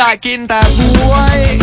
ได้กินแต่บวย